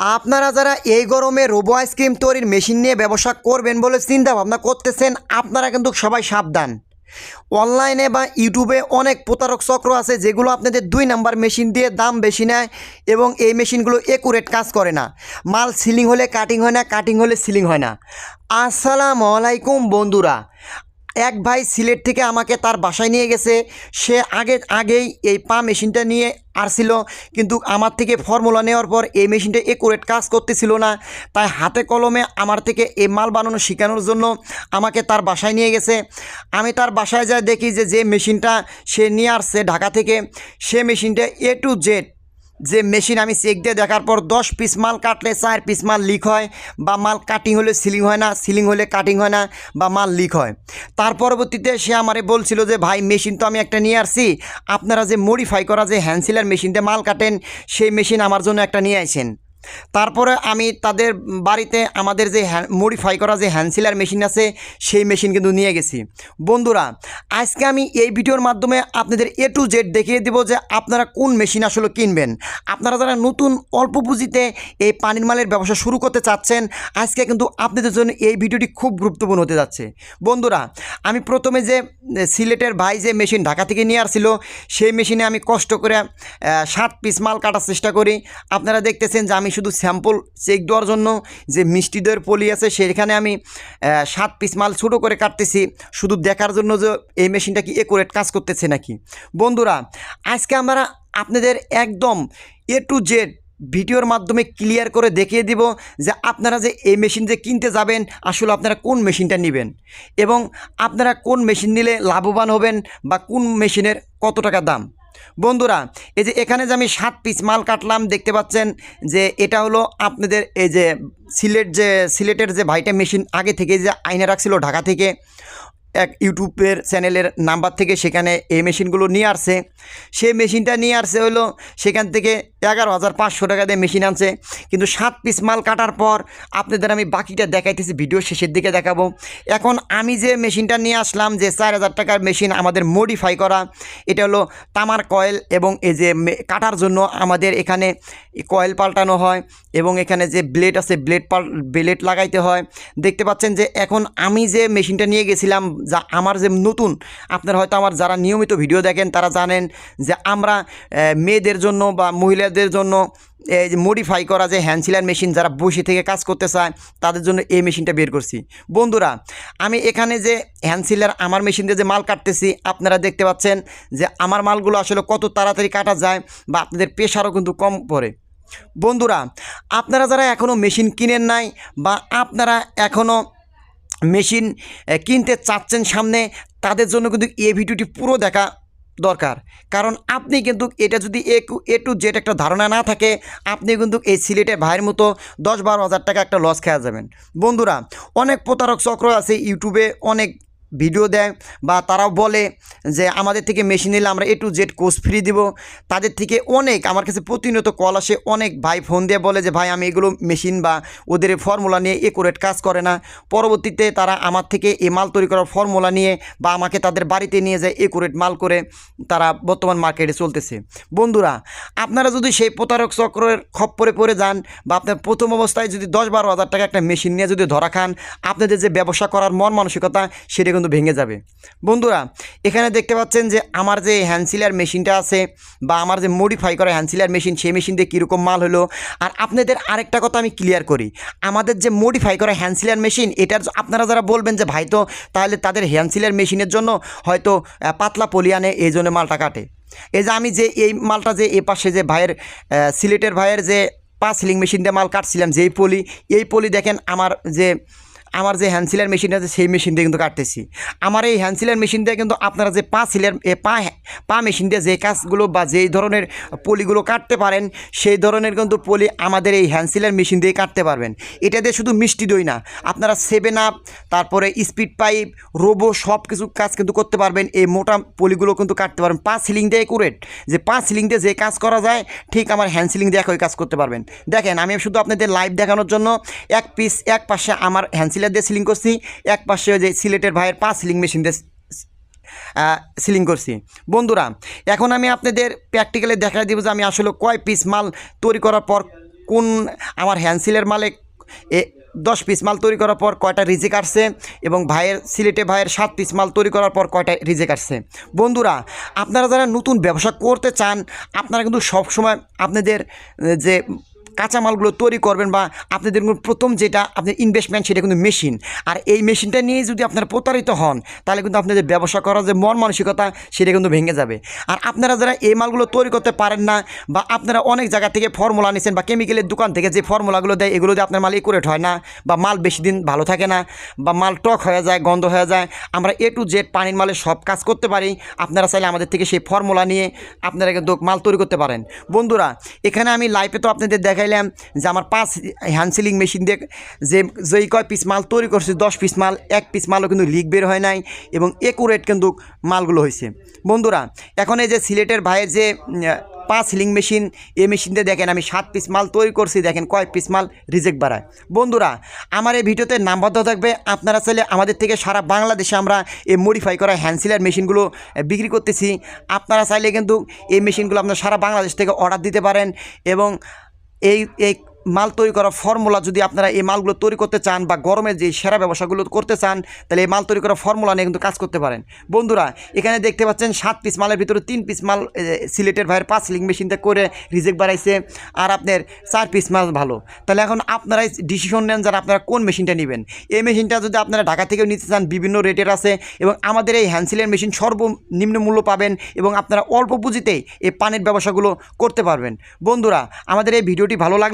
আপনারা যারা এই গরমে রোবো আইসক্রিম তৈরির মেশিন নিয়ে ব্যবসা করবেন বলে চিন্তা ভাবনা করতেছেন, আপনারা কিন্তু সবাই সাবধান। অনলাইনে বা ইউটিউবে অনেক প্রতারক চক্র আছে যেগুলো আপনাদের দুই নাম্বার মেশিন দিয়ে দাম বেশি নেয় এবং এই মেশিনগুলো একুরেট কাজ করে না। মাল সিলিং হলে কাটিং হয় না কাটিং হলে সিলিং হয় না। আসসালামু আলাইকুম বন্ধুরা। এক ভাই সিলেট থেকে আমাকে তার বাসায় নিয়ে গেছে। সে আগে, আগেই এই পা মেশিনটা নিয়ে আসছিল কিন্তু আমার থেকে ফর্মুলা নেওয়ার পর এই মেশিনটা একুরেট কাজ করতেছিল না। তাই হাতে কলমে আমার থেকে এই মাল বানানো শেখানোর জন্য আমাকে তার বাসায় নিয়ে গেছে। আমি তার বাসায় যাই দেখি যে যে মেশিনটা সে নিয়ে আসছে ঢাকা থেকে, সে মেশিনটা এ টু জেড যে মেশিন আমি চেক দিয়ে দেখার পর দশ পিস মাল কাটলে চার পিস মাল লিক হয় বা মাল কাটিং হলে সিলিং হয় না সিলিং হলে কাটিং হয় না বা মাল লিক হয়। তার পরবর্তীতে সে আমারে বলছিল যে, ভাই মেশিন তো আমি একটা নিয়ে আসছি। আপনারা যে মডিফাই করা যে হ্যান্ডসিলার মেশিন দিয়ে মাল কাটেন, সেই মেশিন আমার জন্য একটা নিয়ে আসেন তারপরে আমি তাদের বাড়িতে আমাদের যে মডিফাই করা যে হ্যান্ডসিলার মেশিন আছে, সেই মেশিন কিন্তু নিয়ে গেছি। বন্ধুরা, আজকে আমি এই ভিডিওর মাধ্যমে আপনাদের এ টু জেড দেখিয়ে দেবো যে আপনারা কোন মেশিন আসলে কিনবেন। আপনারা যারা নতুন, অল্প পুঁজিতে এই পানির মালের ব্যবসা শুরু করতে চাচ্ছেন, আজকে কিন্তু আপনাদের জন্য এই ভিডিওটি খুব গুরুত্বপূর্ণ হতে যাচ্ছে। বন্ধুরা, আমি প্রথমে যে সিলেটের ভাই যে মেশিন ঢাকা থেকে নিয়ে আসছিল, সেই মেশিনে আমি কষ্ট করে সাত পিস মাল কাটার চেষ্টা করি। আপনারা দেখতেছেন যে আমি শুধু স্যাম্পল চেক দেওয়ার জন্য যে মিষ্টি দইয়ের পলি আছে, সেখানে আমি সাত পিস মাল ছোটো করে কাটতেছি। শুধু দেখার জন্য যে এই মেশিনটা কি একুরেট কাজ করতেছে নাকি? বন্ধুরা, আজকে আমরা আপনাদের একদম এ টু জেড ভিডিওর মাধ্যমে ক্লিয়ার করে দেখিয়ে দিব যে আপনারা যে এই মেশিন যে কিনতে যাবেন, আসলে আপনারা কোন মেশিনটা নেবেন? এবং আপনারা কোন মেশিন নিলে লাভবান হবেন বা কোন মেশিনের কত টাকা দাম? বন্ধুরা, এই যে এখানে যে আমি সাত পিস মাল কাটলাম, দেখতে পাচ্ছেন যে এটা হলো আপনাদের এই যে সিলেট যে, সিলেটের যে ভাইটা মেশিন আগে থেকে যে আইনে রাখছিল ঢাকা থেকে এক ইউটিউবের চ্যানেলের নাম্বার থেকে সেখানে এই মেশিনগুলো নিয়ে আসছে। সে মেশিনটা নিয়ে আসছে হলো সেখান থেকে এগারো হাজার পাঁচশো টাকা দিয়ে মেশিন আনছে। কিন্তু সাত পিস মাল কাটার পর আপনাদের আমি বাকিটা দেখাইতেছি, ভিডিও শেষের দিকে দেখাবো। এখন আমি যে মেশিনটা নিয়ে আসলাম, যে চার হাজার টাকার মেশিন আমাদের মডিফাই করা, এটা হলো তামার কয়েল এবং এই যে কাটার জন্য আমাদের এখানে কয়েল পাল্টানো হয় এবং এখানে যে ব্লেড আছে ব্লেড পাল ব্লেড লাগাইতে হয়। দেখতে পাচ্ছেন যে এখন আমি যে মেশিনটা নিয়ে গেছিলাম যা আমার যে নতুন, আপনারা হয়তো আমার যারা নিয়মিত ভিডিও দেখেন, তারা জানেন যে আমরা মেয়েদের জন্য বা মহিলাদের জন্য এই যে মডিফাই করা যে হ্যান্ডসিলার মেশিন যারা বসে থেকে কাজ করতে চায়, তাদের জন্য এই মেশিনটা বের করছি। বন্ধুরা, আমি এখানে যে হ্যান্ডসিলার আমার মেশিন দিয়ে যে মাল কাটতেছি, আপনারা দেখতে পাচ্ছেন যে আমার মালগুলো আসলে কত তাড়াতাড়ি কাটা যায় বা আপনাদের প্রেশারও কিন্তু কম পড়ে। বন্ধুরা, আপনারা যারা এখনও মেশিন কিনেন নাই বা আপনারা এখনও মেশিন কিনতে চাচ্ছেন সামনে, তাদের জন্য কিন্তু এই ভিডিওটি পুরো দেখা দরকার। কারণ আপনি কিন্তু এটা যদি এ টু জেড একটা ধারণা না থাকে, আপনি কিন্তু এই সিলেটে ভাইয়ের মতো দশ বারো হাজার টাকা একটা লস খেয়ে যাবেন। বন্ধুরা, অনেক প্রতারক চক্র আছে ইউটিউবে অনেক ভিডিও দেয় বা তারাও বলে যে আমাদের থেকে মেশিন নিলে আমরা A to Z course free দিব। তাদের থেকে অনেক, আমার কাছে প্রতিনিয়ত কল আসে, অনেক ভাই ফোন দিয়ে বলে যে, ভাই, আমি এগুলো মেশিন বা ওদের ফর্মুলা নিয়ে একুরেট কাজ করে না। পরবর্তীতে তারা আমার থেকে এ মাল তৈরি করার ফর্মুলা নিয়ে বা আমাকে তাদের বাড়িতে নিয়ে যায় একুরেট মাল করে তারা বর্তমান মার্কেটে চলতেছে। বন্ধুরা, আপনারা যদি সেই প্রতারক চক্রের খপ্পরে পড়ে যান বা আপনার প্রথম অবস্থায় যদি দশ বারো হাজার টাকা একটা মেশিন নিয়ে যদি ধরা খান, আপনাদের যে ব্যবসা করার মন মানসিকতা সেটা কিন্তু ভেঙে যাবে। বন্ধুরা, এখানে দেখতে পাচ্ছেন যে আমার যে হ্যান্ডসিলার মেশিনটা আছে বা আমার যে মডিফাই করা হ্যান্ডসিলার মেশিন সেই মেশিন দিয়ে কীরকম মাল হলো। আর আপনাদের আরেকটা কথা আমি ক্লিয়ার করি, আমাদের যে মডিফাই করা হ্যান্ডসিলার মেশিন এটার আপনারা যারা বলবেন যে, ভাই তো, তাহলে তাদের হ্যান্ডসিলার মেশিনের জন্য হয়তো পাতলা পলিয়ানে এই জন্য মালটা কাটে। এই যে আমি যে এই মালটা যে এ পাশে যে ভাইয়ের সিলেটের ভাইয়ের যে পা সিলিং মেশিন দিয়ে মাল কাটছিলাম, যেই পলি, এই পলি দেখেন আমার যে আমার যে হ্যান্ডসিলার মেশিন আছে, সেই মেশিন দিয়ে কিন্তু কাটতেছি। আমার এই হ্যান্ডসিলার মেশিন দিয়ে কিন্তু আপনারা যে পা সিলার পা পা মেশিন দিয়ে যে কাজগুলো বা যেই ধরনের পলিগুলো কাটতে পারেন, সেই ধরনের কিন্তু পলি আমাদের এই হ্যান্ডসিলার মেশিন দিয়ে কাটতে পারবেন। এটা দিয়ে শুধু মিষ্টি দই না, আপনারা সেভেন আপ তারপরে স্পিড পাইপ রোবো সব কিছু কাজ কিন্তু করতে পারবেন। এই মোটা পলিগুলো কিন্তু কাটতে পারবেন। পা সিলিং দিয়ে একুরেট যে পা সিলিং দিয়ে যে কাজ করা যায়, ঠিক আমার হ্যান্ড সিলিং দিয়ে একই কাজ করতে পারবেন। দেখেন, আমি শুধু আপনাদের লাইভ দেখানোর জন্য এক পিস এক পাশে আমার হ্যান্ড সিলার দিয়ে সিলিং করছি, এক পাশে যে সিলেটের ভাইয়ের পাঁচ সিলিং মেশিন দিয়ে সিলিং করছি। বন্ধুরা, এখন আমি আপনাদের প্র্যাকটিক্যালি দেখা দিব যে আমি আসলে কয় পিস মাল তৈরি করার পর কোন আমার হ্যান্ডসিলের মালে এ দশ পিস মাল তৈরি করার পর কয়টা রিজেক্ট আসছে এবং ভাইয়ের, সিলেটে ভাইয়ের সাত পিস মাল তৈরি করার পর কয়টা রিজেক্ট আসছে। বন্ধুরা, আপনারা যারা নতুন ব্যবসা করতে চান, আপনারা কিন্তু সবসময় আপনাদের, যে কাঁচামালগুলো তৈরি করবেন বা আপনাদের প্রথম যেটা আপনার ইনভেস্টমেন্ট সেটা কিন্তু মেশিন আর এই মেশিনটা নিয়ে যদি আপনারা প্রতারিত হন, তাহলে কিন্তু আপনাদের ব্যবসা করার যে মন মানসিকতা, সেটা কিন্তু ভেঙে যাবে। আর আপনারা যারা এই মালগুলো তৈরি করতে পারেন না বা আপনারা অনেক জায়গা থেকে ফর্মুলা নিছেন বা কেমিক্যালের দোকান থেকে যে ফর্মুলাগুলো দেয়, এগুলো দিয়ে আপনার মাল একুরেট হয় না বা মাল বেশি দিন ভালো থাকে না বা মাল টক হয়ে যায়, গন্ধ হয়ে যায়, আমরা এ টু জেড পানির মালের সব কাজ করতে পারি। আপনারা চাইলে আমাদের থেকে সেই ফর্মুলা নিয়ে আপনারা কিন্তু মাল তৈরি করতে পারেন। বন্ধুরা, এখানে আমি লাইফে তো আপনাদের দেখাইলাম যে আমার পাঁচ হ্যান্ড সিলিং মেশিন দিয়ে যে, যেই কয় পিস মাল তৈরি করছে, দশ পিস মাল, এক পিস মালও কিন্তু লিক বের হয় নাই এবং একুরেট কিন্তু মালগুলো হয়েছে বন্ধুরা, এখন এই যে সিলেটের ভাইয়ের যে পাঁচ সিলিং মেশিন এই মেশিন দিয়ে দেখেন আমি সাত পিস মাল তৈরি করছি, দেখেন কয় পিস মাল রিজেক্ট বাড়ায়। বন্ধুরা, আমার এই ভিডিওতে নামবদ্ধ থাকবে, আপনারা চাইলে আমাদের থেকে সারা বাংলাদেশে আমরা এই মডিফাই করা হ্যান্ডসিলার মেশিনগুলো বিক্রি করতেছি। আপনারা চাইলে কিন্তু এই মেশিনগুলো আপনারা সারা বাংলাদেশ থেকে অর্ডার দিতে পারেন এবং এই এই মাল তৈরি করা ফর্মুলা যদি আপনারা এই মালগুলো তৈরি করতে চান বা গরমের যে সেরা ব্যবসাগুলো করতে চান, তাহলে এই মাল তৈরি করা ফর্মুলা নিয়ে কিন্তু কাজ করতে পারেন। বন্ধুরা, এখানে দেখতে পাচ্ছেন সাত পিস মালের ভিতরে তিন পিস মাল সিলেটের ভাইয়ের পাঁচ সিলিং মেশিনতে করে রিজেক্ট বাড়াইছে আর আপনার চার পিস মাল ভালো। তাহলে এখন আপনারাই ডিসিশন নেন যারা আপনারা কোন মেশিনটা নেবেন। এই মেশিনটা যদি আপনারা ঢাকা থেকেও নিতে চান, বিভিন্ন রেটের আছে এবং আমাদের এই হ্যান্ডসিলের মেশিন সর্বনিম্ন মূল্য পাবেন এবং আপনারা অল্প পুঁজিতেই এই পানির ব্যবসাগুলো করতে পারবেন। বন্ধুরা, আমাদের এই ভিডিওটি ভালো লাগলে